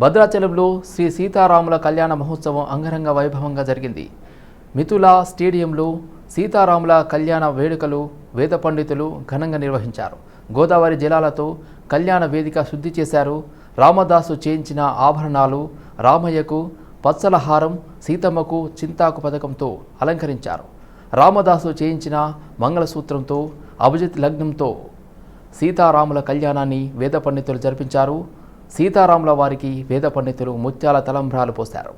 భద్రాచలంలో శ్రీ సీతారాముల కళ్యాణ మహోత్సవం అంగరంగ వైభవంగా జరిగింది. మిథుల స్టేడియంలో సీతారాముల కళ్యాణ వేడుకలు వేద పండితులు ఘనంగా నిర్వహించారు. గోదావరి జలాలతో కళ్యాణ వేదిక శుద్ధి చేశారు. రామదాసు చేయించిన ఆభరణాలు రామయ్యకు పత్సలహారం సీతమ్మకు చింతాకు పథకంతో అలంకరించారు. రామదాసు చేయించిన మంగళసూత్రంతో అభిజిత్ లగ్నంతో సీతారాముల కళ్యాణాన్ని వేద పండితులు జరిపించారు. సీతారాముల వారికి వేద పండితులు ముత్యాల తలంబ్రాలు పోశారు.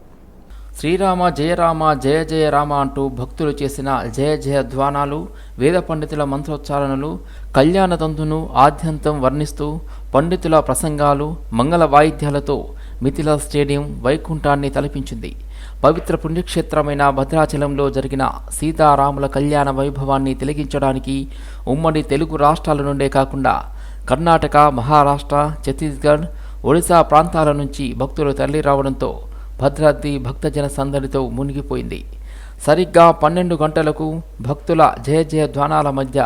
శ్రీరామ జయరామ జయ జయ రామ అంటూ భక్తులు చేసిన జయ జయ ధ్వానాలు వేద పండితుల మంత్రోచ్చారణలు కళ్యాణ తంతును ఆద్యంతం వర్ణిస్తూ పండితుల ప్రసంగాలు మంగళ వాయిద్యాలతో మిథిల స్టేడియం వైకుంఠాన్ని తలపించింది. పవిత్ర పుణ్యక్షేత్రమైన భద్రాచలంలో జరిగిన సీతారాముల కళ్యాణ వైభవాన్ని తిలగించడానికి ఉమ్మడి తెలుగు రాష్ట్రాల నుండే కాకుండా కర్ణాటక మహారాష్ట్ర ఛత్తీస్గఢ్ ఒడిశా ప్రాంతాల నుంచి భక్తులు తరలిరావడంతో భద్రాద్రి భక్తజన సందడితో మునిగిపోయింది. సరిగ్గా పన్నెండు గంటలకు భక్తుల జయ జయ ధ్వానాల మధ్య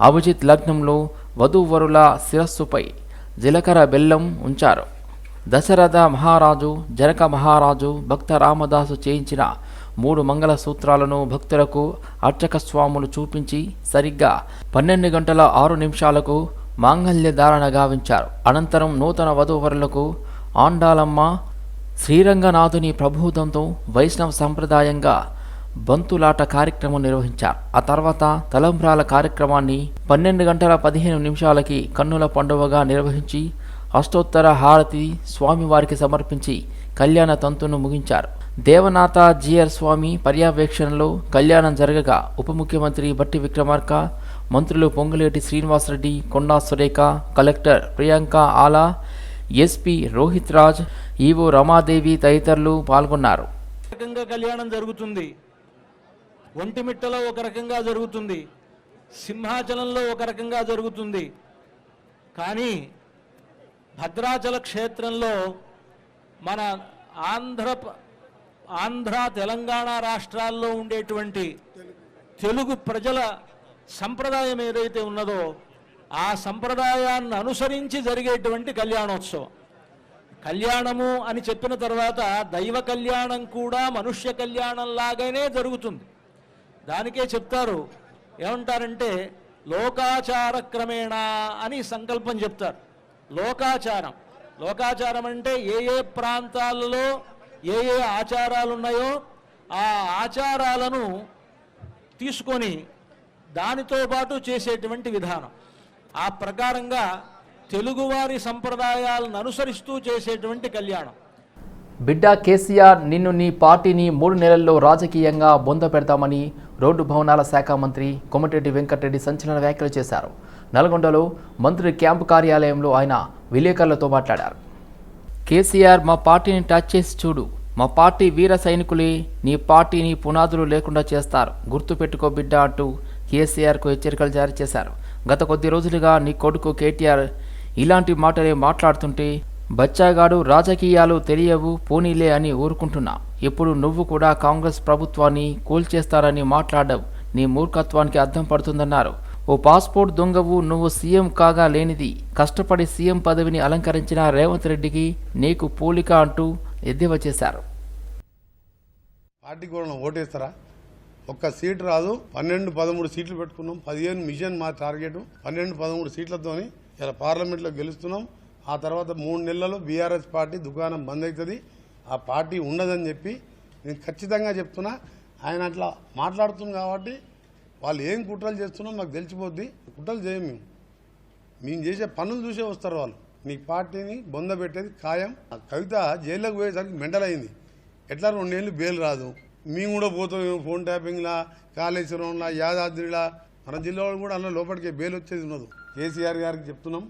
అభిజిత్ లగ్నంలో వధూవరుల శిరస్సుపై జీలకర్ర బెల్లం ఉంచారు. దశరథ మహారాజు జనక మహారాజు భక్త రామదాసు చేయించిన మూడు మంగళ సూత్రాలను భక్తులకు అర్చక స్వాములు చూపించి సరిగ్గా పన్నెండు గంటల ఆరు నిమిషాలకు మాంగల్య ధారణ గావించారు. అనంతరం నూతన వధూవరులకు ఆండాలమ్మ శ్రీరంగనాథుని ప్రబోధంతో వైష్ణవ సంప్రదాయంగా బంతులాట కార్యక్రమం నిర్వహించారు. ఆ తర్వాత తలంబ్రాల కార్యక్రమాన్ని పన్నెండు గంటల పదిహేను నిమిషాలకి కన్నుల పండువగా నిర్వహించి అష్టోత్తర హారతి స్వామివారికి సమర్పించి కళ్యాణ తంతును ముగించారు. దేవనాథ జిఆర్ స్వామి పర్యవేక్షణలో కళ్యాణం జరగగా ఉప ముఖ్యమంత్రి బట్టి విక్రమార్క మంత్రులు Ponguleti Srinivasa Reddy Konda Surekha collector Priyanka Ala SP Rohit Raj EO Ramadevi తదితరులు పాల్గొన్నారు. కళ్యాణం జరుగుతుంది. ఒంటిమిట్టలో ఒక రకంగా జరుగుతుంది. సింహాచలంలో ఒక రకంగా జరుగుతుంది. కానీ భద్రాచల క్షేత్రంలో మన ఆంధ్ర ఆంధ్ర తెలంగాణ రాష్ట్రాల్లో ఉండేటువంటి తెలుగు ప్రజల సంప్రదాయం ఏదైతే ఉన్నదో ఆ సంప్రదాయాన్ని అనుసరించి జరిగేటువంటి కళ్యాణోత్సవం. కళ్యాణము అని చెప్పిన తర్వాత దైవ కళ్యాణం కూడా మనుష్య కళ్యాణం లాగానే జరుగుతుంది. దానికే చెప్తారు ఏమంటారంటే లోకాచార క్రమేణ అని సంకల్పం చెప్తారు. లోకాచారం. లోకాచారం అంటే ఏ ఏ ప్రాంతాలలో ఏ ఏ ఆచారాలు ఉన్నాయో ఆ ఆచారాలను తీసుకొని దానితో పాటు చేసేటువంటి విధానం. ఆ ప్రకారంగా తెలుగువారి సంప్రదాయాలను అనుసరిస్తూ చేసేటువంటి కళ్యాణం. బిడ్డ కేసీఆర్ నిన్ను నీ పార్టీని మూడు నెలల్లో రాజకీయంగా బొంద పెడతామని రోడ్డు భవనాల శాఖ మంత్రి కొమటిరెడ్డి వెంకటరెడ్డి సంచలన వ్యాఖ్యలు చేశారు. నల్గొండలో మంత్రి క్యాంపు కార్యాలయంలో ఆయన విలేకరులతో మాట్లాడారు. కేసీఆర్ మా పార్టీని టచ్ చేసి చూడు. మా పార్టీ వీర సైనికులే నీ పార్టీని పునాదులు లేకుండా చేస్తారు. గుర్తుపెట్టుకో బిడ్డ అంటూ కేసీఆర్కు హెచ్చరికలు జారీ చేశారు. గత కొద్ది రోజులుగా నీ కొడుకు కేటీఆర్ ఇలాంటి మాటలే మాట్లాడుతుంటే బచ్చాగాడు రాజకీయాలు తెలియవు పోనీలే అని ఊరుకుంటున్నా. ఇప్పుడు నువ్వు కూడా కాంగ్రెస్ ప్రభుత్వాన్ని కూల్చేస్తారని మాట్లాడవు. నీ మూర్ఖత్వానికి అర్థం పడుతుందన్నారు. ఓ పాస్పోర్ట్ దొంగవు నువ్వు సీఎం కాగా లేనిది. కష్టపడి సీఎం పదవిని అలంకరించిన రేవంత్ రెడ్డికి నీకు పోలిక అంటూ ఎద్దేవా చేశారు. పార్టీ కూడా ఓటేస్తారా? ఒక్క సీట్ రాదు. పన్నెండు పదమూడు సీట్లు పెట్టుకున్నాం. పదిహేను మిషన్ మా టార్గెట్. పన్నెండు పదమూడు సీట్లతోని ఇలా పార్లమెంట్లో గెలుస్తున్నాం. ఆ తర్వాత మూడు నెలల్లో బీఆర్ఎస్ పార్టీ దుకాణం బంద్ అవుతుంది ఆ పార్టీ ఉండదని చెప్పి నేను ఖచ్చితంగా చెప్తున్నా. ఆయన అట్లా మాట్లాడుతుంది కాబట్టి వాళ్ళు ఏం కుట్రలు చేస్తున్నాం మాకు తెలిసిపోద్ది. కుట్రలు చేయం మేము. మేము చేసే పనులు చూసే వస్తారు వాళ్ళు. మీ పార్టీని బొంద పెట్టేది ఖాయం. ఆ కవిత జైల్లోకి పోయేసరికి మెంటల్ అయింది ఎట్లా రెండేళ్ళు బెయిల్ రాదు. మేము కూడా పోతాం ఫోన్ ట్యాపింగ్లా కాళేశ్వరంలా యాదాద్రిలా. మన జిల్లాలో కూడా అందులో లోపలికి బెయిల్ వచ్చేది ఉన్నది కేసీఆర్ గారికి చెప్తున్నాం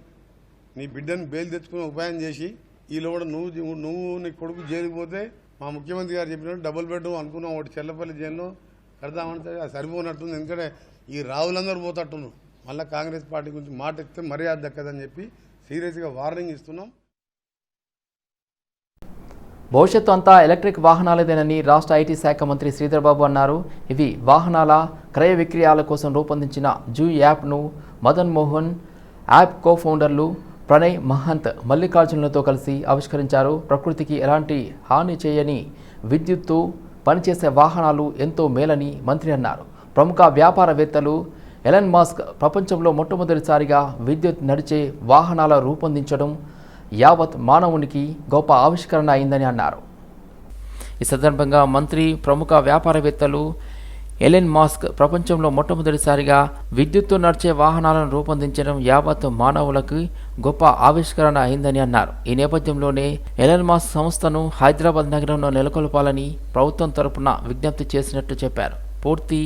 నీ బిడ్డని బెయిల్ తెచ్చుకునే ఉపాయం చేసి ఈలో కూడా నువ్వు నువ్వు నీ కొడుకు జైలుకి పోతే మా ముఖ్యమంత్రి గారు చెప్పినట్టు డబుల్ బెడ్ అనుకున్నాం ఒకటి చెల్లపల్లి జైల్లో కడదామంటే అది సరిపోనట్టుంది. ఎందుకంటే ఈ రావులందరూ పోతట్టును మళ్ళీ కాంగ్రెస్ పార్టీ గురించి మాట ఇస్తే మర్యాద దక్కదని చెప్పి సీరియస్గా వార్నింగ్ ఇస్తున్నాం. భవిష్యత్తు అంతా ఎలక్ట్రిక్ వాహనాలదేనని రాష్ట్ర ఐటీ శాఖ మంత్రి శ్రీధర్బాబు అన్నారు. ఇవి వాహనాల క్రయ విక్రయాల కోసం రూపొందించిన జూ యాప్ను మదన్ మోహన్ యాప్ కో ఫౌండర్లు ప్రణయ్ మహంత్ మల్లికార్జునులతో కలిసి ఆవిష్కరించారు. ప్రకృతికి ఎలాంటి హాని చేయని విద్యుత్తు పనిచేసే వాహనాలు ఎంతో మేలని మంత్రి అన్నారు. ప్రముఖ వ్యాపారవేత్తలు ఎలన్ మాస్క్ ప్రపంచంలో మొట్టమొదటిసారిగా విద్యుత్ నడిచే వాహనాల రూపొందించడం యావత్ మానవునికి గొప్ప ఆవిష్కరణ అయిందని అన్నారు. ఈ సందర్భంగా మంత్రి ప్రముఖ వ్యాపారవేత్తలు ఎలెన్ మాస్క్ ప్రపంచంలో మొట్టమొదటిసారిగా విద్యుత్తు నడిచే వాహనాలను రూపొందించడం యావత్ మానవులకు గొప్ప ఆవిష్కరణ అయిందని అన్నారు. ఈ నేపథ్యంలోనే ఎలెన్ మాస్క్ సంస్థను హైదరాబాద్ నగరంలో నెలకొల్పాలని ప్రభుత్వం తరపున విజ్ఞప్తి చేసినట్లు చెప్పారు. పూర్తి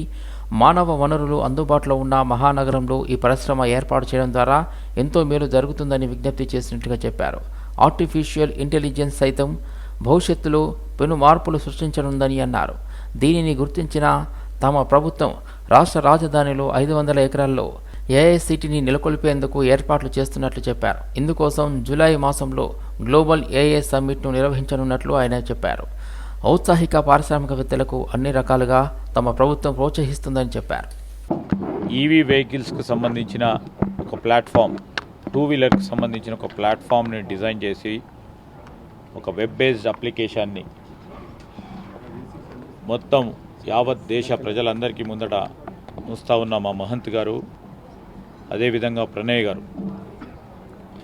మానవ వనరులు అందుబాటులో ఉన్న మహానగరంలో ఈ పరిశ్రమ ఏర్పాటు చేయడం ద్వారా ఎంతో మేలు జరుగుతుందని విజ్ఞప్తి చేసినట్టుగా చెప్పారు. ఆర్టిఫిషియల్ ఇంటెలిజెన్స్ సైతం భవిష్యత్తులో పెను మార్పులు సృష్టించనుందని అన్నారు. దీనిని గుర్తించిన తమ ప్రభుత్వం రాష్ట్ర రాజధానిలో ఐదు వందల ఎకరాల్లో ఏఐసిటీని నెలకొల్పేందుకు ఏర్పాట్లు చేస్తున్నట్లు చెప్పారు. ఇందుకోసం జూలై మాసంలో గ్లోబల్ ఏఐ సమ్మిట్ను నిర్వహించనున్నట్లు ఆయన చెప్పారు. ఔత్సాహిక పారిశ్రామికవేత్తలకు అన్ని రకాలుగా తమ ప్రభుత్వం ప్రోత్సహిస్తుందని చెప్పారు. ఈవీ వెహికల్స్కు సంబంధించిన ఒక ప్లాట్ఫామ్ టూ వీలర్కి సంబంధించిన ఒక ప్లాట్ఫామ్ని డిజైన్ చేసి ఒక వెబ్ బేస్డ్ అప్లికేషన్ని మొత్తం యావత్ దేశ ప్రజలందరికీ ముందట ఉంచుతా ఉన్న మా మహంత్ గారు అదేవిధంగా ప్రణయ్ గారు.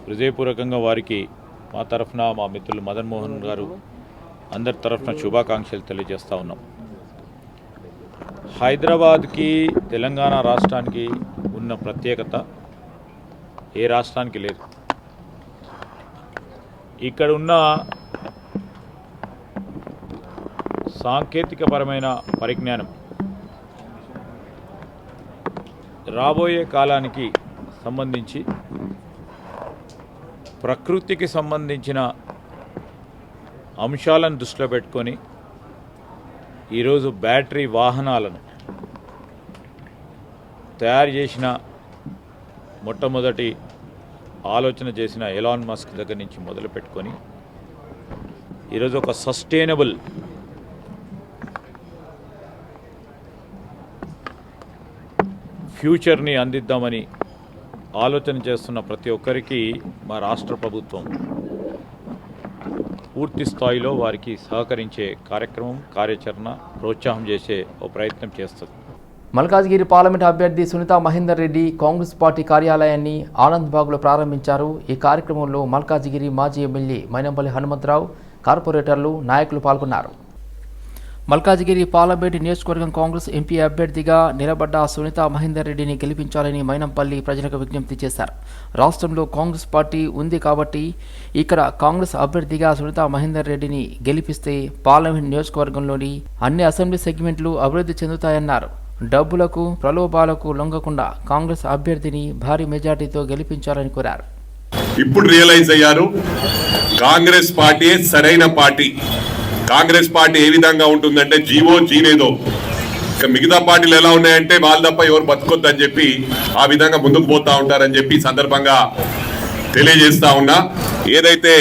హృదయపూర్వకంగా వారికి మా తరఫున మా మిత్రులు మదన్మోహన్ గారు అందరి తరఫున శుభాకాంక్షలు తెలియజేస్తూ ఉన్నాం. హైదరాబాద్కి తెలంగాణ రాష్ట్రానికి ఉన్న ప్రత్యేకత ఏ రాష్ట్రానికి లేదు. ఇక్కడ ఉన్న సాంకేతికపరమైన పరిజ్ఞానం రాబోయే కాలానికి సంబంధించి ప్రకృతికి సంబంధించిన అంశాలను దృష్టిలో పెట్టుకొని ఈరోజు బ్యాటరీ వాహనాలను తయారు చేసిన మొట్టమొదటి ఆలోచన చేసిన ఎలాన్ మస్క్ దగ్గర నుంచి మొదలు పెట్టుకొని ఈరోజు ఒక సస్టైనబుల్ ఫ్యూచర్ని అందిద్దామని ఆలోచన చేస్తున్న ప్రతి ఒక్కరికి మా రాష్ట్ర ప్రభుత్వం పూర్తి స్థాయిలో వారికి సహకరించే కార్యక్రమం కార్యాచరణ ప్రోత్సాహం చేసే ఓ ప్రయత్నం చేస్తుంది. మల్కాజ్గిరి పార్లమెంట్ అభ్యర్థి సునీత మహేందర్ రెడ్డి కాంగ్రెస్ పార్టీ కార్యాలయాన్ని ఆనంద్బాగ్లో ప్రారంభించారు. ఈ కార్యక్రమంలో మల్కాజ్గిరి మాజీ ఎమ్మెల్యే మైనంపల్లి హనుమంతరావు కార్పొరేటర్లు నాయకులు పాల్గొన్నారు. మల్కాజ్గిరి పార్లమెంట్ నియోజకవర్గం కాంగ్రెస్ ఎంపీ అభ్యర్థిగా నిలబడ్డ సునీత మహేందర్ రెడ్డిని గెలిపించాలని మైనంపల్లి ప్రజలకు విజ్ఞప్తి చేశారు. రాష్ట్రంలో కాంగ్రెస్ పార్టీ ఉంది కాబట్టి ఇక్కడ కాంగ్రెస్ అభ్యర్థిగా సునీత మహేందర్ రెడ్డిని గెలిపిస్తే పార్లమెంట్ నియోజకవర్గంలోని అన్ని అసెంబ్లీ సెగ్మెంట్లు అభివృద్ధి చెందుతాయన్నారు. డబ్బులకు ప్రలోభాలకు లొంగకుండా కాంగ్రెస్ అభ్యర్థిని భారీ మెజార్టీతో గెలిపించాలని కోరారు. ఇప్పుడు రియలైజ్ అయ్యారు. కాంగ్రెస్ పార్టీ సరైన పార్టీ. కాంగ్రెస్ పార్టీ ఏ విధంగా ఉంటుందంటే జీవో జీనేదో. ఇక మిగతా పార్టీలు ఎలా ఉన్నాయంటే వాళ్ళు తప్ప ఎవరు బతుకొద్దు అని చెప్పి ఆ విధంగా ముందుకు పోతా ఉంటారని చెప్పి సందర్భంగా తెలియజేస్తా ఉన్నా. ఏదైతే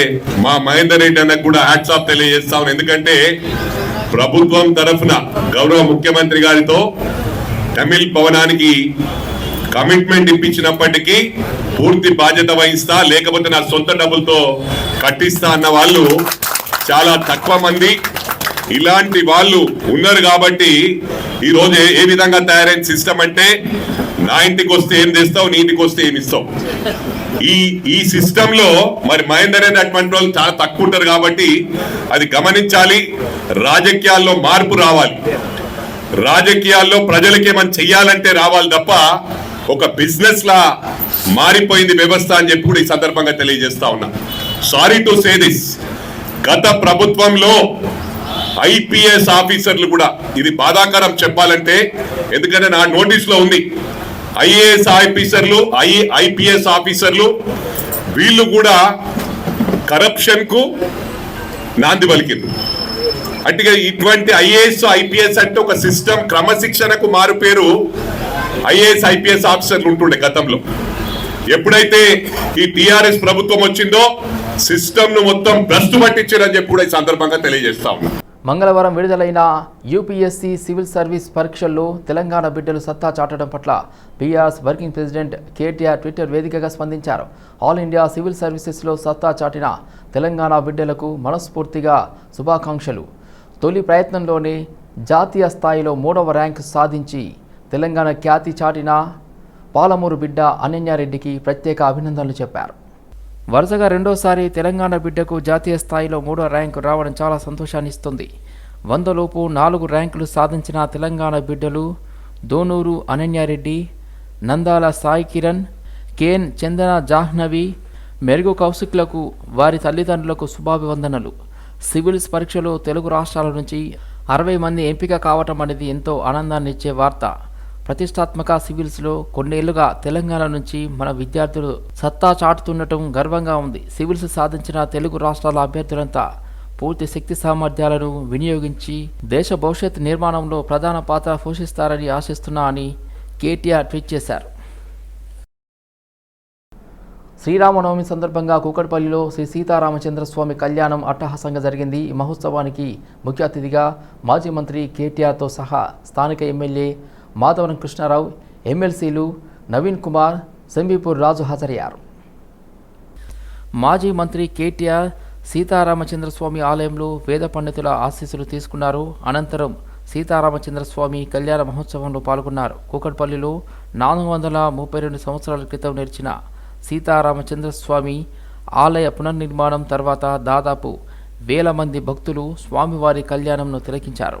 మా మహేందర్ రెడ్డి అన్నకు కూడా హ్యాట్సాప్ ఆఫ్ తెలియజేస్తా ఉన్నా. ఎందుకంటే ప్రభుత్వం తరఫున గౌరవ ముఖ్యమంత్రి గారితో తమిళ్ భవనానికి కమిట్మెంట్ ఇప్పించినప్పటికీ పూర్తి బాధ్యత వహిస్తా లేకపోతే నా సొంత డబ్బులతో కట్టిస్తా అన్న వాళ్ళు చాలా తక్కువ మంది. ఇలాంటి వాళ్ళు ఉన్నారు కాబట్టి ఈ రోజు ఏ- విధంగా తయారైన సిస్టమ్ అంటే నా ఇంటికి వస్తే ఏం తెస్తావు నీ ఇంటికి వస్తే ఏమి ఇస్తావు? ఈ ఈ సిస్టమ్లో మరి మహేందర్ అనే అటువంటి వాళ్ళు చాలా తక్కువ ఉంటారు కాబట్టి అది గమనించాలి. రాజకీయాల్లో మార్పు రావాలి. రాజకీయాల్లో ప్రజలకి ఏమైనా చెయ్యాలంటే రావాలి తప్ప ఒక బిజినెస్ లా మారిపోయింది వ్యవస్థ అని చెప్పి కూడా ఈ సందర్భంగా తెలియజేస్తా ఉన్నా. సారీ టు సే దిస్ గత ప్రభుత్వంలో ఐపీఎస్ ఆఫీసర్లు కూడా ఇది బాధాకరం చెప్పాలంటే ఎందుకంటే నా నోటీస్లో ఉంది. ఐఏఎస్ ఆఫీసర్లు ఐ ఐపీఎస్ ఆఫీసర్లు వీళ్ళు కూడా కరప్షన్కు నాంది పలికింది అంటే ఇటువంటి ఐఏఎస్ ఐపీఎస్ అంటే ఒక సిస్టమ్ క్రమశిక్షణకు మారు పేరు ఐఏఎస్ ఐపీఎస్ ఆఫీసర్లు ఉంటుండే గతంలో. ఎప్పుడైతే ఈ టిఆర్ఎస్ ప్రభుత్వం వచ్చిందో సిస్టమ్ను మొత్తం భ్రష్టు పట్టించారని చెప్పి కూడా ఈ సందర్భంగా తెలియజేస్తా ఉన్నా. మంగళవారం విడుదలైన యూపీఎస్సీ సివిల్ సర్వీస్ పరీక్షల్లో తెలంగాణ బిడ్డలు సత్తా చాటడం పట్ల BRS working president KTR Twitter వేదికగా స్పందించారు. ఆల్ ఇండియా సివిల్ సర్వీసెస్లో సత్తా చాటిన తెలంగాణ బిడ్డలకు మనస్ఫూర్తిగా శుభాకాంక్షలు. తొలి ప్రయత్నంలోనే జాతీయ స్థాయిలో మూడవ ర్యాంకు సాధించి తెలంగాణ ఖ్యాతి చాటిన పాలమూరు బిడ్డ అనన్యారెడ్డికి ప్రత్యేక అభినందనలు చెప్పారు. వరుసగా రెండోసారి తెలంగాణ బిడ్డకు జాతీయ స్థాయిలో మూడో ర్యాంకు రావడం చాలా సంతోషాన్నిస్తుంది. వందలోపు నాలుగు ర్యాంకులు సాధించిన తెలంగాణ బిడ్డలు దోనూరు అనన్యారెడ్డి నందాల సాయి కిరణ్ కేన్ చందన జాహ్నవి మెరుగు కౌశిక్లకు వారి తల్లిదండ్రులకు శుభాభివందనలు. సివిల్స్ పరీక్షలో తెలుగు రాష్ట్రాల నుంచి అరవై మంది ఎంపిక కావటం అనేది ఎంతో ఆనందాన్నిచ్చే వార్త. ప్రతిష్టాత్మక సివిల్స్లో కొన్నేళ్ళుగా తెలంగాణ నుంచి మన విద్యార్థులు సత్తా చాటుతుండటం గర్వంగా ఉంది. సివిల్స్ సాధించిన తెలుగు రాష్ట్రాల అభ్యర్థులంతా పూర్తి శక్తి సామర్థ్యాలను వినియోగించి దేశ భవిష్యత్ నిర్మాణంలో ప్రధాన పాత్ర పోషిస్తారని ఆశిస్తున్నా అని కేటీఆర్ ట్వీట్ చేశారు. శ్రీరామనవమి సందర్భంగా కూకట్పల్లిలో శ్రీ సీతారామచంద్రస్వామి కళ్యాణం అట్టహాసంగా జరిగింది. ఈ మహోత్సవానికి ముఖ్య అతిథిగా మాజీ మంత్రి కేటీఆర్తో సహా స్థానిక ఎమ్మెల్యే మాధవరం కృష్ణారావు ఎమ్మెల్సీలు నవీన్ కుమార్ సంబీపూర్ రాజు హాజరయ్యారు. మాజీ మంత్రి కేటీఆర్ సీతారామచంద్రస్వామి ఆలయంలో వేద పండితుల ఆశీస్సులు తీసుకున్నారు. అనంతరం సీతారామచంద్రస్వామి కళ్యాణ మహోత్సవంలో పాల్గొన్నారు. కూకట్పల్లిలో నాలుగు వందల ముప్పై రెండు సంవత్సరాల క్రితం నేర్చిన సీతారామచంద్రస్వామి ఆలయ పునర్నిర్మాణం తర్వాత దాదాపు వేల మంది భక్తులు స్వామివారి కళ్యాణంను తిలకించారు.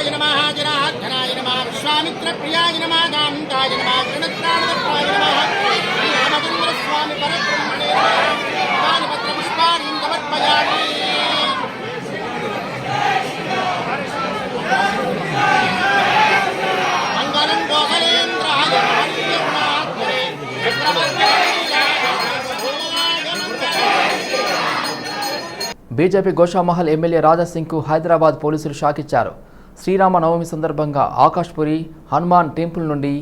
రామభద్రాయ నమ రామచంద్రాయ నమః శ్రీమతే నమః రాజేంద్రాయ జనార్దనాయ విశ్వామిత్రప్రియాయ రామచంద్రస్వామి పరబ్రహ్మణే సమర్పయామి మంగళం బీజేపీ గోషామహల్ ఎమ్మెల్యే రాజాసింగ్కు హైదరాబాద్ పోలీసులు షాకిచ్చారు. శ్రీరామ నవమి సందర్భంగా ఆకాష్పురి హనుమాన్ టెంపుల్ నుండి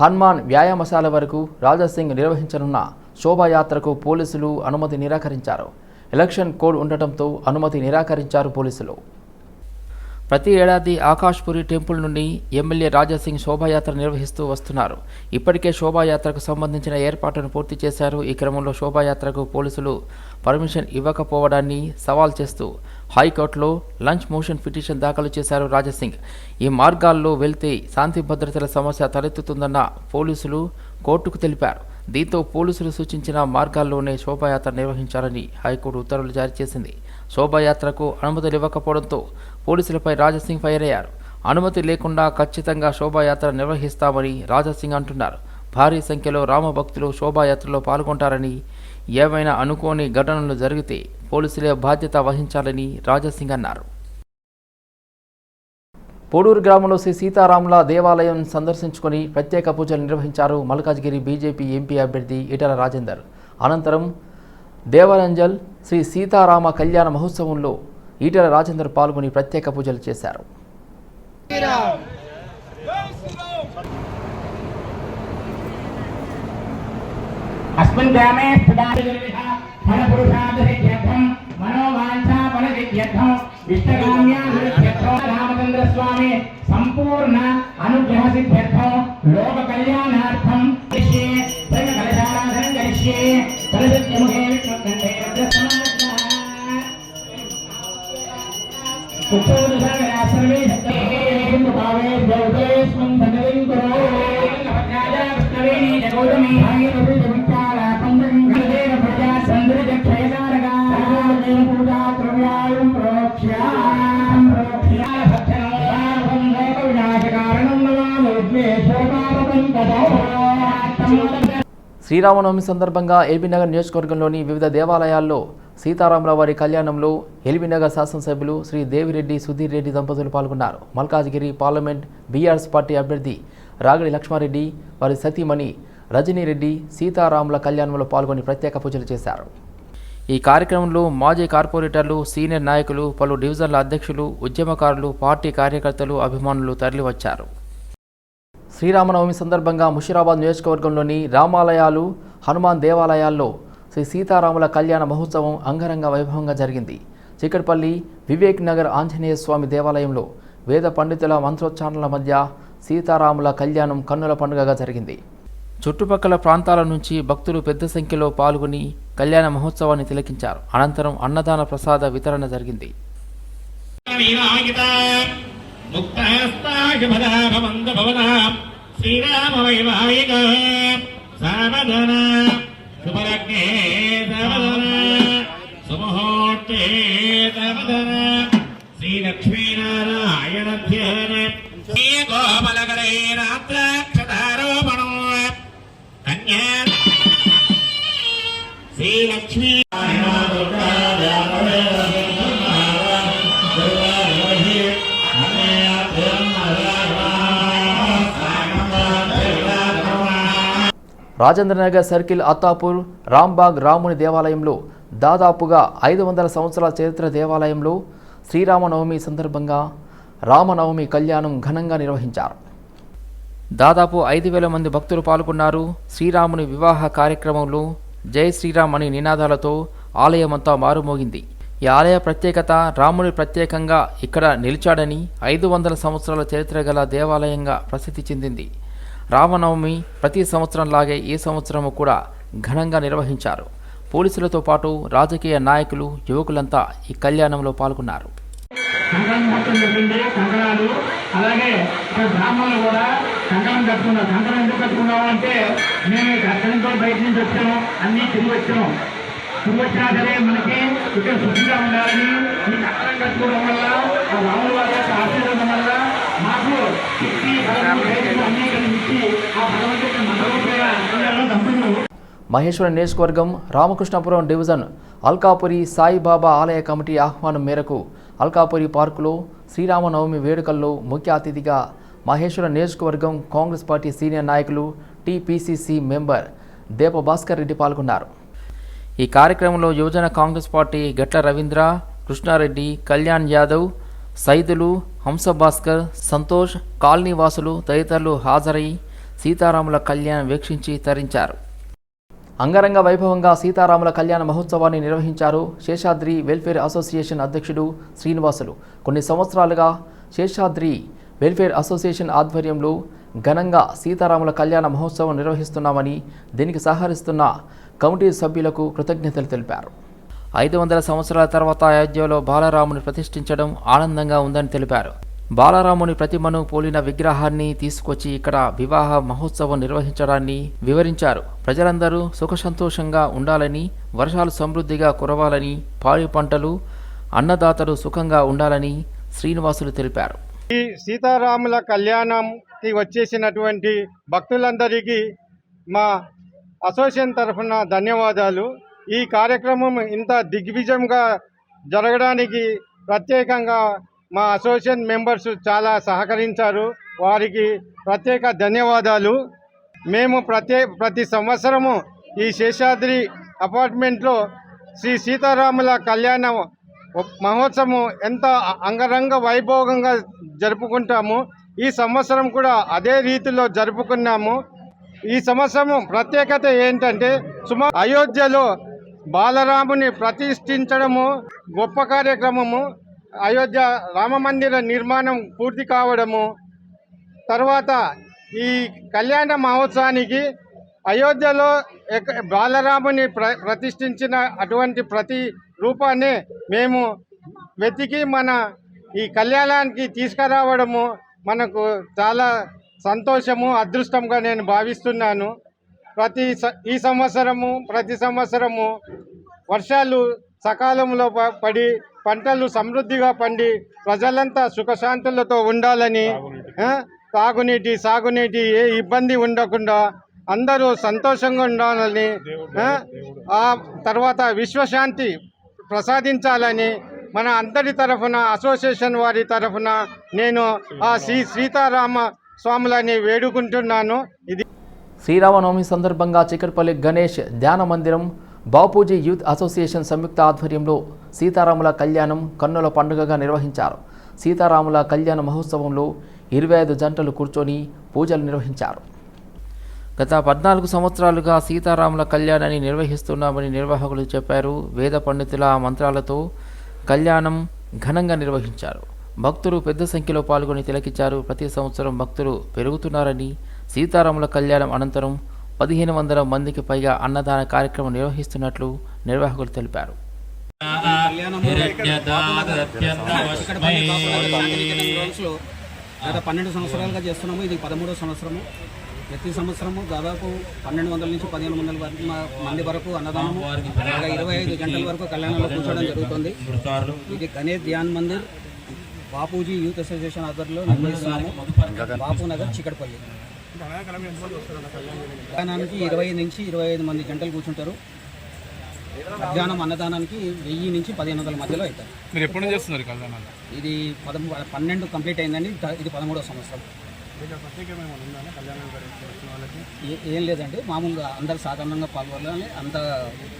హనుమాన్ వ్యాయామశాల వరకు రాజాసింగ్ నిర్వహించనున్న శోభాయాత్రకు పోలీసులు అనుమతి నిరాకరించారు. ఎలక్షన్ కోడ్ ఉండటంతో అనుమతి నిరాకరించారు పోలీసులు. ప్రతి ఏడాది ఆకాష్పురి టెంపుల్ నుండి ఎమ్మెల్యే రాజాసింగ్ శోభాయాత్ర నిర్వహిస్తూ వస్తున్నారు. ఇప్పటికే శోభాయాత్రకు సంబంధించిన ఏర్పాట్లను పూర్తి చేశారు. ఈ క్రమంలో శోభాయాత్రకు పోలీసులు పర్మిషన్ ఇవ్వకపోవడాన్ని సవాల్ చేస్తూ హైకోర్టులో లంచ్ మోషన్ పిటిషన్ దాఖలు చేశారు రాజసింగ్. ఈ మార్గాల్లో వెళ్తే శాంతి భద్రతల సమస్య తలెత్తుతుందన్న పోలీసులు కోర్టుకు తెలిపారు. దీంతో పోలీసులు సూచించిన మార్గాల్లోనే శోభాయాత్ర నిర్వహించాలని హైకోర్టు ఉత్తర్వులు జారీ చేసింది. శోభాయాత్రకు అనుమతులు ఇవ్వకపోవడంతో పోలీసులపై రాజసింగ్ ఫైర్ అయ్యారు. అనుమతి లేకుండా ఖచ్చితంగా శోభాయాత్ర నిర్వహిస్తామని రాజాసింగ్ అంటున్నారు. భారీ సంఖ్యలో రామభక్తులు శోభాయాత్రలో పాల్గొంటారని ఏవైనా అనుకోని ఘటనలు జరిగితే పోలీసులే బాధ్యత వహించాలని రాజాసింగ్ అన్నారు. పోడూరు గ్రామంలో శ్రీ సీతారాముల దేవాలయం సందర్శించుకొని ప్రత్యేక పూజలు నిర్వహించారు మల్కాజ్గిరి బీజేపీ ఎంపీ అభ్యర్థి ఈటల రాజేందర్. అనంతరం దేవరంజల్ శ్రీ సీతారామ కళ్యాణ మహోత్సవంలో ఈటల రాజేందర్ పాల్గొని ప్రత్యేక పూజలు చేశారు. अस्मिन् ग्रामे फलपुरुषादृष्यर्थं मनोवाञ्छाफलसिद्ध्यर्थं इष्टकाम्याभिवृद्ध्यर्थं रामचन्द्रस्वामी सम्पूर्ण अनुग्रहसिद्ध्यर्थं लोककल्याणार्थं శ్రీరామనవమి సందర్భంగా ఎల్బీనగర్ నియోజకవర్గంలోని వివిధ దేవాలయాల్లో సీతారాముల వారి కళ్యాణంలో ఎల్బీనగర్ శాసనసభ్యులు శ్రీ దేవిరెడ్డి సుధీర్ రెడ్డి దంపతులు పాల్గొన్నారు. మల్కాజ్గిరి పార్లమెంట్ బీఆర్ఎస్ పార్టీ అభ్యర్థి రాగడి లక్ష్మారెడ్డి వారి సతీమణి రజనీరెడ్డి సీతారాముల కళ్యాణంలో పాల్గొని ప్రత్యేక పూజలు చేశారు. ఈ కార్యక్రమంలో మాజీ కార్పొరేటర్లు సీనియర్ నాయకులు పలు డివిజన్ల అధ్యక్షులు ఉద్యమకారులు పార్టీ కార్యకర్తలు అభిమానులు తరలివచ్చారు. శ్రీరామనవమి సందర్భంగా ముషిరాబాద్ నియోజకవర్గంలోని రామాలయాలు హనుమాన్ దేవాలయాల్లో శ్రీ సీతారాముల కళ్యాణ మహోత్సవం అంగరంగ వైభవంగా జరిగింది. చీకటిపల్లి వివేక్ నగర్ ఆంజనేయ స్వామి దేవాలయంలో వేద పండితుల మంత్రోచ్చారణల మధ్య సీతారాముల కళ్యాణం కన్నుల పండుగగా జరిగింది. చుట్టుపక్కల ప్రాంతాల నుంచి భక్తులు పెద్ద సంఖ్యలో పాల్గొని కళ్యాణ మహోత్సవాన్ని తిలకించారు. అనంతరం అన్నదాన ప్రసాద వితరణ జరిగింది. శ్రీరామ శ్రీరామవైవాహిక సావధన శుభలగ్నే సావధన సుముహూర్తే సావధన శ్రీలక్ష్మీనారాయణ ధ్యాన శ్రీ గోపలకరే రాత్రాక్షతారోపణం కన్యా శ్రీలక్ష్మీ రాజేంద్రనగర్ సర్కిల్ అత్తాపూర్ రాంబాగ్ రాముని దేవాలయంలో దాదాపుగా ఐదు వందల సంవత్సరాల చరిత్ర దేవాలయంలో శ్రీరామనవమి సందర్భంగా రామనవమి కళ్యాణం ఘనంగా నిర్వహించారు. దాదాపు ఐదు వేల మంది భక్తులు పాల్గొన్నారు. శ్రీరాముని వివాహ కార్యక్రమంలో జై శ్రీరామ్ అనే నినాదాలతో ఆలయమంతా మారుమోగింది. ఈ ఆలయ ప్రత్యేకత రాముని ప్రత్యేకంగా ఇక్కడ నిలిచాడని ఐదు వందల సంవత్సరాల చరిత్ర గల దేవాలయంగా ప్రసిద్ధి చెందింది. రామనవమి ప్రతి సంవత్సరంలాగే ఈ సంవత్సరము కూడా ఘనంగా నిర్వహించారు. పోలీసులతో పాటు రాజకీయ నాయకులు యువకులంతా ఈ కళ్యాణంలో పాల్గొన్నారు. కంకణం మొత్తం చెప్పింది కంకణాలు అలాగే బ్రాహ్మణులు కూడా కంకణం కట్టుకున్నారు కంకణం ఎందుకు కట్టుకున్నాము అంటే మేము బయట నుంచి వచ్చాము తిరిగి వచ్చాము. తిరిగి వచ్చినా సరే మనకి ఇక్కడ శుద్ధిగా ఉండాలని ఈ కంకణం కట్టుకోవడం వల్ల రాముల వారి యొక్క ఆశీర్వాదం మహేశ్వర నియోజకవర్గం రామకృష్ణపురం డివిజన్ అల్కాపురి సాయిబాబా ఆలయ కమిటీ ఆహ్వానం మేరకు అల్కాపురి పార్కులో శ్రీరామనవమి వేడుకల్లో ముఖ్య అతిథిగా మహేశ్వర నియోజకవర్గం కాంగ్రెస్ పార్టీ సీనియర్ నాయకులు టీపీసీసీ మెంబర్ దేప భాస్కర్ రెడ్డి పాల్గొన్నారు. ఈ కార్యక్రమంలో యువజన Congress party Gatla Ravindra Krishna Reddy Kalyan Yadav Saidulu Hamsa Bhaskar Santosh colony వాసులు తదితరులు హాజరై సీతారాముల కళ్యాణం వీక్షించి తరించారు. అంగరంగ వైభవంగా సీతారాముల కళ్యాణ మహోత్సవాన్ని నిర్వహించారు శేషాద్రి వెల్ఫేర్ అసోసియేషన్ అధ్యక్షుడు శ్రీనివాసులు. కొన్ని సంవత్సరాలుగా శేషాద్రి వెల్ఫేర్ అసోసియేషన్ ఆధ్వర్యంలో ఘనంగా సీతారాముల కళ్యాణ మహోత్సవం నిర్వహిస్తున్నామని దీనికి సహకరిస్తున్న కమిటీ సభ్యులకు కృతజ్ఞతలు తెలిపారు. ఐదు వందల సంవత్సరాల తర్వాత అయోధ్యలో బాలరాముని ప్రతిష్ఠించడం ఆనందంగా ఉందని తెలిపారు. బాలరాముని ప్రతిమను పోలిన విగ్రహాన్ని తీసుకొచ్చి ఇక్కడ వివాహ మహోత్సవం నిర్వహించడాన్ని వివరించారు. ప్రజలందరూ సుఖ సంతోషంగా ఉండాలని వర్షాలు సమృద్ధిగా కురవాలని పాడి పంటలు అన్నదాతలు సుఖంగా ఉండాలని శ్రీనివాసులు తెలిపారు. ఈ సీతారాముల కళ్యాణంకి వచ్చేసినటువంటి భక్తులందరికీ మా అసోసియేషన్ తరఫున ధన్యవాదాలు. ఈ కార్యక్రమం ఇంత దిగ్విజయంగా జరగడానికి ప్రత్యేకంగా మా అసోసియేషన్ మెంబర్స్ చాలా సహకరించారు. వారికి ప్రత్యేక ధన్యవాదాలు. మేము ప్రత్యే ప్రతి సంవత్సరము ఈ శేషాద్రి అపార్ట్మెంట్లో శ్రీ సీతారాముల కళ్యాణ మహోత్సవం ఎంత అంగరంగ వైభోగంగా జరుపుకుంటాము ఈ సంవత్సరం కూడా అదే రీతిలో జరుపుకున్నాము. ఈ సంవత్సరం ప్రత్యేకత ఏంటంటే సుమ అయోధ్యలో బాలరాముని ప్రతిష్ఠించడము గొప్ప కార్యక్రమము అయోధ్య రామ మందిర నిర్మాణం పూర్తి కావడము తర్వాత ఈ కళ్యాణ మహోత్సవానికి అయోధ్యలో బాలరాముని ప్ర ప్రతిష్ఠించిన అటువంటి ప్రతి రూపాన్ని మేము వెతికి మన ఈ కళ్యాణానికి తీసుకురావడము మనకు చాలా సంతోషము అదృష్టంగా నేను భావిస్తున్నాను. ప్రతి ఈ సంవత్సరము ప్రతి సంవత్సరము వర్షాలు సకాలంలో పడి పంటలు సమృద్ధిగా పండి ప్రజలంతా సుఖశాంతులతో ఉండాలని తాగునీటి. సాగునీటి ఏ ఇబ్బంది ఉండకుండా అందరూ సంతోషంగా ఉండాలని ఆ, ఆ తర్వాత విశ్వశాంతి ప్రసాదించాలని మన అందరి తరఫున అసోసియేషన్ వారి తరఫున నేను ఆ శ్రీ సీతారామ స్వాములని వేడుకుంటున్నాను. ఇది శ్రీరామనవమి సందర్భంగా చికట్పల్లి గణేష్ ధ్యాన మందిరం బాపూజీ యూత్ అసోసియేషన్ సంయుక్త ఆధ్వర్యంలో సీతారాముల కళ్యాణం కన్నుల పండుగగా నిర్వహించారు. సీతారాముల కళ్యాణ మహోత్సవంలో ఇరవై ఐదు జంటలు కూర్చొని పూజలు నిర్వహించారు. గత పద్నాలుగు సంవత్సరాలుగా సీతారాముల కళ్యాణాన్ని నిర్వహిస్తున్నామని నిర్వాహకులు చెప్పారు. వేద పండితుల మంత్రాలతో కళ్యాణం ఘనంగా నిర్వహించారు. భక్తులు పెద్ద సంఖ్యలో పాల్గొని తిలకించారు. ప్రతి సంవత్సరం భక్తులు పెరుగుతున్నారని సీతారాముల కళ్యాణం అనంతరం పదిహేను వందల మందికి పైగా అన్నదాన కార్యక్రమం నిర్వహిస్తున్నట్లు నిర్వాహకులు తెలిపారు. గత పన్నెండు సంవత్సరాలుగా చేస్తున్నాము. ఇది పదమూడో సంవత్సరము. ప్రతి సంవత్సరము దాదాపు పన్నెండు వందల నుంచి పదిహేను వందల మంది వరకు అన్నదానము అలాగే ఇరవై ఐదు గంటల వరకు కళ్యాణంలో కూర్చోవడం జరుగుతుంది. ఇది గణేష్ ధ్యాన్ మందిర్ బాపూజీ యూత్ అసోసియేషన్ ఆధ్వర్యంలో నిర్వహిస్తున్నాము. బాపు నగర్ చికట్పల్లి. కళ్యాణానికి ఇరవై నుంచి ఇరవై ఐదు మంది గంటలు కూర్చుంటారు మధ్యాహ్నం అన్నదానానికి వెయ్యి నుంచి పదిహేను వందల మధ్యలో అవుతారు మీరు ఎప్పుడు చేస్తున్నారు కళ్యాణాలు ఇది పదమూ పన్నెండు కంప్లీట్ అయిందండి ఇది పదమూడో సంవత్సరం ఏ- ఏం లేదండి మామూలుగా అందరు సాధారణంగా పాల్గొనాలి అంత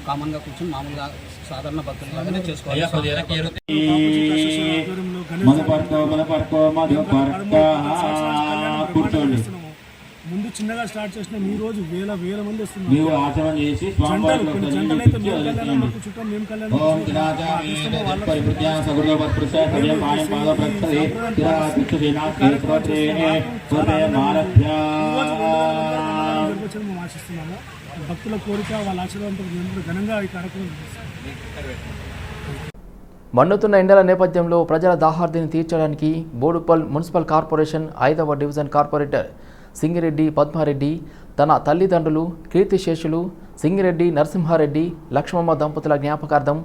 కామన్గా కూర్చొని మామూలుగా సాధారణ భక్తులుగానే చేసుకోవాలి కూర్చోండి ముందు చిన్నగా స్టార్ట్ చేసిన ఈ రోజు వేల వేల మంది వస్తున్నారు నీవు ఆచరణ చేసి కొన్ని మేము మేము కళ్యాణం నిర్వచనం ఆశిస్తున్నాము భక్తుల కోరిక వాళ్ళ ఆశీర్వాదంతో మేము ఘనంగా ఈ కార్యక్రమం మండుతున్న ఎండల నేపథ్యంలో ప్రజల దాహార్దిని తీర్చడానికి బోడుపల్ మున్సిపల్ కార్పొరేషన్ ఐదవ డివిజన్ కార్పొరేటర్ సింగిరెడ్డి పద్మారెడ్డి తన తల్లిదండ్రులు కీర్తిశేషులు సింగిరెడ్డి నరసింహారెడ్డి లక్ష్మమ్మ దంపతుల జ్ఞాపకార్థం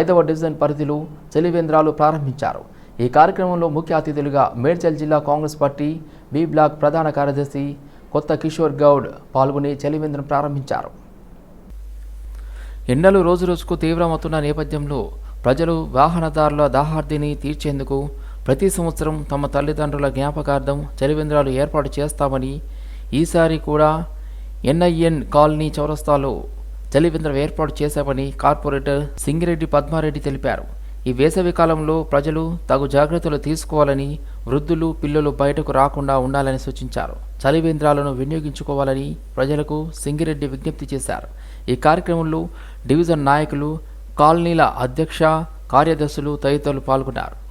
ఐదవ డివిజన్ పరిధిలో చలివేంద్రాలు ప్రారంభించారు. ఈ కార్యక్రమంలో ముఖ్య అతిథులుగా మేడ్చల్ జిల్లా కాంగ్రెస్ పార్టీ బి బ్లాక్ ప్రధాన కార్యదర్శి కొత్త కిషోర్ గౌడ్ పాల్గొని చలివేంద్రం ప్రారంభించారు. ఎండలు రోజురోజుకు తీవ్రమవుతున్న నేపథ్యంలో ప్రజలు వాహనదారుల దాహార్దిని తీర్చేందుకు ప్రతి సంవత్సరం తమ తల్లిదండ్రుల జ్ఞాపకార్థం చలివేంద్రాలు ఏర్పాటు చేస్తామని ఈసారి కూడా ఎన్ఐఎన్ కాలనీ చౌరస్తాలో చలివేంద్రం ఏర్పాటు చేశామని కార్పొరేటర్ సింగిరెడ్డి పద్మారెడ్డి తెలిపారు. ఈ వేసవి కాలంలో ప్రజలు తగు జాగ్రత్తలు తీసుకోవాలని వృద్ధులు పిల్లలు బయటకు రాకుండా ఉండాలని సూచించారు. చలివేంద్రాలను వినియోగించుకోవాలని ప్రజలకు సింగిరెడ్డి విజ్ఞప్తి చేశారు. ఈ కార్యక్రమంలో డివిజన్ నాయకులు కాలనీల అధ్యక్ష కార్యదర్శులు తదితరులు పాల్గొన్నారు.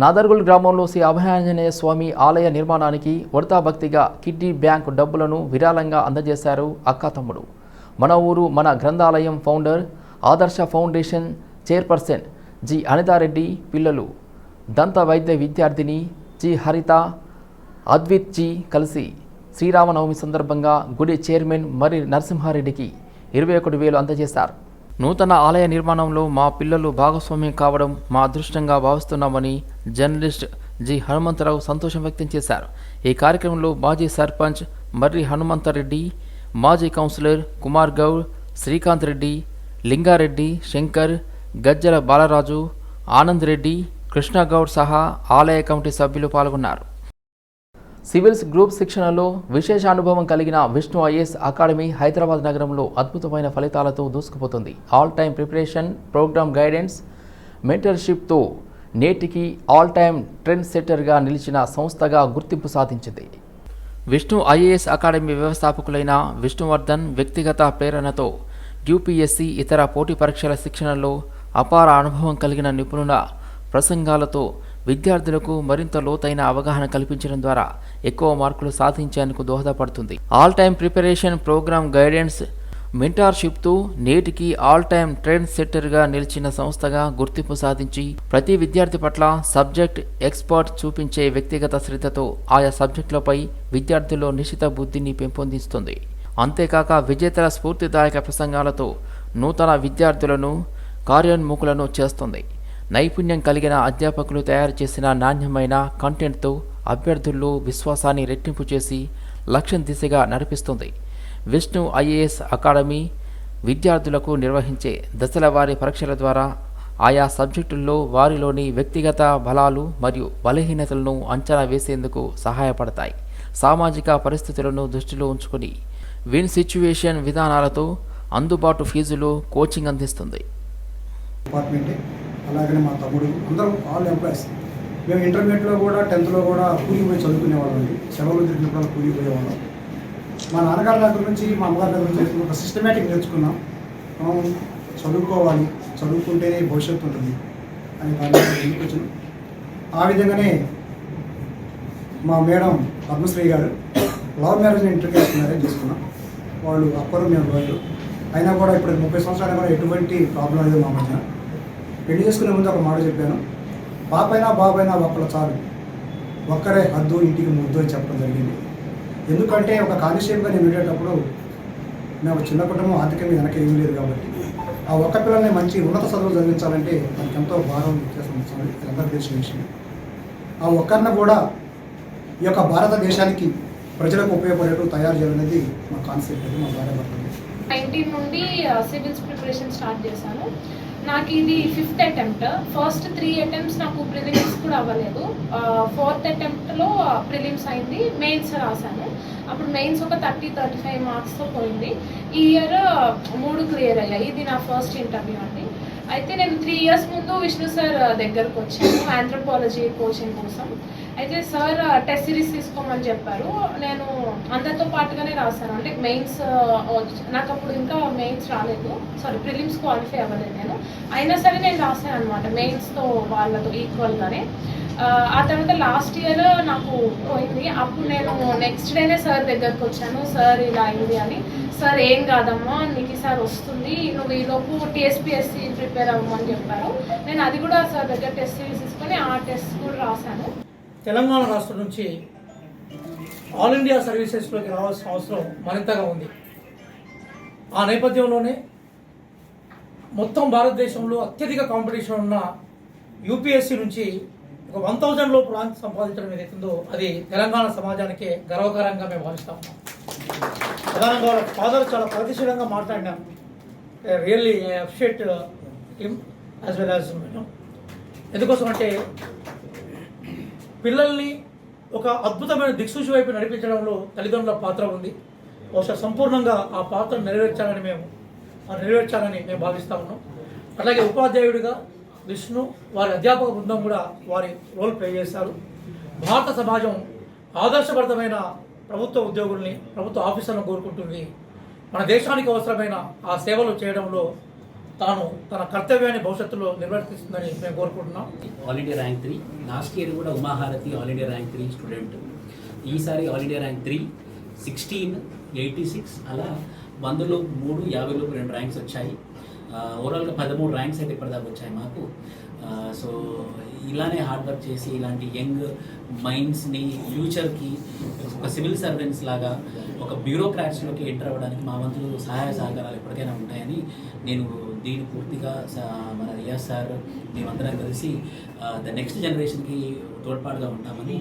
నాదర్గుల్ గ్రామంలో శ్రీ అభయాంజనేయ స్వామి ఆలయ నిర్మాణానికి వడతా భక్తిగా కిడ్నీ బ్యాంక్ డబ్బులను విరాళంగా అందజేశారు అక్క తమ్ముడు. మన ఊరు మన గ్రంథాలయం ఫౌండర్ ఆదర్శ ఫౌండేషన్ చైర్పర్సన్ జి అనితారెడ్డి పిల్లలు. దంత వైద్య విద్యార్థిని జి హరిత అద్విత్ జీ కలిసి శ్రీరామనవమి సందర్భంగా గుడి చైర్మన్ మరి నరసింహారెడ్డికి ఇరవై ఒకటి వేలు అందజేశారు. నూతన ఆలయ నిర్మాణంలో మా పిల్లలు భాగస్వామ్యం కావడం మా అదృష్టంగా భావిస్తున్నామని జర్నలిస్ట్ జి. హనుమంతరావు సంతోషం వ్యక్తం చేశారు. ఈ కార్యక్రమంలో మాజీ సర్పంచ్ మర్రి హనుమంతరెడ్డి మాజీ కౌన్సిలర్ కుమార్ గౌడ్ శ్రీకాంత్ రెడ్డి లింగారెడ్డి శంకర్ గజ్జల బాలరాజు ఆనంద్ రెడ్డి కృష్ణగౌడ్ సహా ఆలయ కమిటీ సభ్యులు పాల్గొన్నారు. సివిల్స్ గ్రూప్ శిక్షణలో విశేష అనుభవం కలిగిన విష్ణు ఐఏఎస్ అకాడమీ హైదరాబాద్ నగరంలో అద్భుతమైన ఫలితాలతో దూసుకుపోతుంది. All time preparation programme guidance మెంటర్షిప్తో నేటికి ఆల్ టైమ్ ట్రెండ్ సెట్టర్గా నిలిచిన సంస్థగా గుర్తింపు సాధించింది. విష్ణు ఐఏఎస్ అకాడమీ వ్యవస్థాపకులైన విష్ణువర్ధన్ వ్యక్తిగత ప్రేరణతో యూపీఎస్సీ ఇతర పోటీ పరీక్షల శిక్షణలో అపార అనుభవం కలిగిన నిపుణుల ప్రసంగాలతో విద్యార్థులకు మరింత లోతైన అవగాహన కల్పించడం ద్వారా ఎక్కువ మార్కులు సాధించేందుకు దోహదపడుతుంది. All time preparation programme guidance మెంటార్షిప్తో నేటికి ఆల్ టైమ్ ట్రెండ్ సెట్టర్గా నిలిచిన సంస్థగా గుర్తింపు సాధించి ప్రతి విద్యార్థి పట్ల సబ్జెక్ట్ ఎక్స్పర్ట్ చూపించే వ్యక్తిగత శ్రద్ధతో ఆయా సబ్జెక్టులపై విద్యార్థుల్లో నిశిత బుద్ధిని పెంపొందిస్తుంది. అంతేకాక విజేతల స్ఫూర్తిదాయక ప్రసంగాలతో నూతన విద్యార్థులను కార్యోన్ముఖులను చేస్తుంది. నైపుణ్యం కలిగిన అధ్యాపకులు తయారు చేసిన నాణ్యమైన కంటెంట్తో అభ్యర్థుల్లో విశ్వాసాన్ని రెట్టింపు చేసి లక్ష్యం దిశగా నడిపిస్తుంది. విష్ణు ఐఏఎస్ అకాడమీ విద్యార్థులకు నిర్వహించే దశల వారి పరీక్షల ద్వారా ఆయా సబ్జెక్టుల్లో వారిలోని వ్యక్తిగత బలాలు మరియు బలహీనతలను అంచనా వేసేందుకు సహాయపడతాయి. సామాజిక పరిస్థితులను దృష్టిలో ఉంచుకుని విన్ సిచ్యువేషన్ విధానాలతో అందుబాటు ఫీజులు కోచింగ్ అందిస్తుంది. డిపార్ట్మెంటే అలాగనే మా తమ్ముడు. అందరం ఆల్ ఎంప్లాయీస్ మేము ఇంటర్మీడియట్లో కూడా టెన్త్లో కూడా కూలిపోయి చదువుకునే వాళ్ళం అండి సెలవులు తిరిగినప్పుడు కూలిపోయేవాళ్ళం మా నాన్నగారి దగ్గర నుంచి మా అమ్మగారి దగ్గర నుంచి ఒక సిస్టమేటిక్ నేర్చుకున్నాం. మనం చదువుకోవాలి. చదువుకుంటేనే భవిష్యత్తు ఉంటుంది అని దాని ఆ విధంగానే మా మేడం పద్మశ్రీ గారు లవ్ మ్యారేజ్ ఇంటర్వ్యూస్ మ్యారేజ్ చేసుకున్నాం. వాళ్ళు అప్పరు మేము వాళ్ళు అయినా కూడా ఇప్పుడు ముప్పై సంవత్సరాలు కూడా ఎటువంటి ప్రాబ్లం లేదు మా మధ్య. పెళ్ళి చేసుకునే ముందు ఒక మాట చెప్పాను. పాపైనా బాబైనా ఒక్కరు చాలు. ఒక్కరే హద్దు ఇంటికి ముద్దు అని చెప్పడం జరిగింది. ఎందుకంటే ఒక కానిస్టేబుల్గా నేను వెళ్ళేటప్పుడు నాకు చిన్న కుటుంబం ఆర్థికంగా వెనక ఏం లేదు కాబట్టి ఆ ఒక్క పిల్లల్ని మంచి ఉన్నత చదువులు చదివించాలంటే దానికి ఎంతో భారం చేస్తుంది ఇది అందరికీ తెలిసిన విషయం. ఆ ఒక్కరిని కూడా ఈ యొక్క భారతదేశానికి ప్రజలకు ఉపయోగపడేట్టు తయారు చేయాలనేది మా కాన్సెప్ట్ అది మా భార్య నైన్టీన్ నుండి సివిల్స్ ప్రిపరేషన్ స్టార్ట్ చేశాను. నాకు ఇది fifth attempt. First three attempts నాకు ప్రిలిమ్స్ కూడా అవ్వలేదు. ఫోర్త్ అటెంప్ట్లో ప్రిలిమ్స్ అయింది. మెయిన్స్ రాశాను. అప్పుడు మెయిన్స్ ఒక థర్టీ థర్టీ ఫైవ్ మార్క్స్తో పోయింది. ఈ ఇయర్ మూడు క్లియర్ అయ్యాయి. ఇది నా ఫస్ట్ ఇంటర్వ్యూ అండి. అయితే నేను త్రీ ఇయర్స్ ముందు విష్ణు సార్ దగ్గరకు వచ్చాను ఆంథ్రపాలజీ కోచింగ్ కోసం. అయితే సార్ టెస్ట్ సిరీస్ తీసుకోమని చెప్పారు. నేను అందరితో పాటుగానే రాశాను. అంటే మెయిన్స్ నాకు అప్పుడు ఇంకా మెయిన్స్ రాలేదు. సారీ ప్రిలిమ్స్ క్వాలిఫై అవ్వలేదు నేను. అయినా సరే నేను రాశాను అనమాట మెయిన్స్తో వాళ్ళతో ఈక్వల్గానే ఆ తర్వాత లాస్ట్ ఇయర్ నాకు పోయింది. అప్పుడు నేను నెక్స్ట్ డేనే సార్ దగ్గరకు వచ్చాను. సార్ ఇలా అయింది అని. సార్ ఏం కాదమ్మా నీకు సార్ వస్తుంది. నువ్వు ఈలోపు టీఎస్పిఎస్సి ప్రిపేర్ అవ్వమని చెప్పారు. నేను అది కూడా సార్ దగ్గర టెస్ట్ తీసుకొని ఆ టెస్ట్ కూడా రాశాను. తెలంగాణ రాష్ట్రం నుంచి ఆల్ ఇండియా సర్వీసెస్లోకి రావాల్సిన అవసరం మరింతగా ఉంది. ఆ నేపథ్యంలోనే మొత్తం భారతదేశంలో అత్యధిక కాంపిటీషన్ ఉన్న యూపీఎస్సీ నుంచి ఒక వన్ థౌజండ్ లోపు ర్యాంక్ సంపాదించడం ఏదైతుందో అది తెలంగాణ సమాజానికి గర్వకారంగా మేము భావిస్తా. ఉన్నాం ప్రధానంగా వాళ్ళ ఫాదర్ చాలా ప్రగతిశీలంగా మాట్లాడినాం. Really appreciate him as well as ఎందుకోసం అంటే పిల్లల్ని ఒక అద్భుతమైన దిక్సూచి వైపు నడిపించడంలో తల్లిదండ్రుల పాత్ర ఉంది. బహుశా సంపూర్ణంగా ఆ పాత్ర నెరవేర్చాలని మేము నెరవేర్చాలని మేము భావిస్తా ఉన్నాం. అలాగే ఉపాధ్యాయుడిగా విష్ణు వారి అధ్యాపక బృందం కూడా వారి రోల్ ప్లే చేశారు. భారత సమాజం ఆదర్శభరితమైన ప్రభుత్వ ఉద్యోగుల్ని ప్రభుత్వ ఆఫీసర్లను కోరుకుంటుంది. మన దేశానికి అవసరమైన ఆ సేవలు చేయడంలో తాను తన కర్తవ్యాన్ని భవిష్యత్తులో నిర్వర్తిస్తుందని మేము కోరుకుంటున్నాం. All India rank three last year కూడా Uma Harathi all India rank three student ఈసారి all India rank three sixteen eighty six అలా వందలో మూడు యాభైలో రెండు ర్యాంక్స్ వచ్చాయి. ఓవరాల్గా పదమూడు ర్యాంక్స్ అయితే ఇప్పటిదాకా వచ్చాయి మాకు. సో ఇలానే హార్డ్ వర్క్ చేసి ఇలాంటి యంగ్ మైండ్స్ని ఫ్యూచర్కి ఒక సివిల్ సర్వెంట్స్ లాగా ఒక బ్యూరోక్రాట్స్లోకి ఎంటర్ అవ్వడానికి మా వంతులు సహాయ సహకారాలు ఎప్పటికైనా ఉంటాయని నేను దీన్ని పూర్తిగా మన రియాజ్ సార్ మేమందరం కలిసి ద నెక్స్ట్ జనరేషన్కి తోడ్పాటుగా ఉంటామని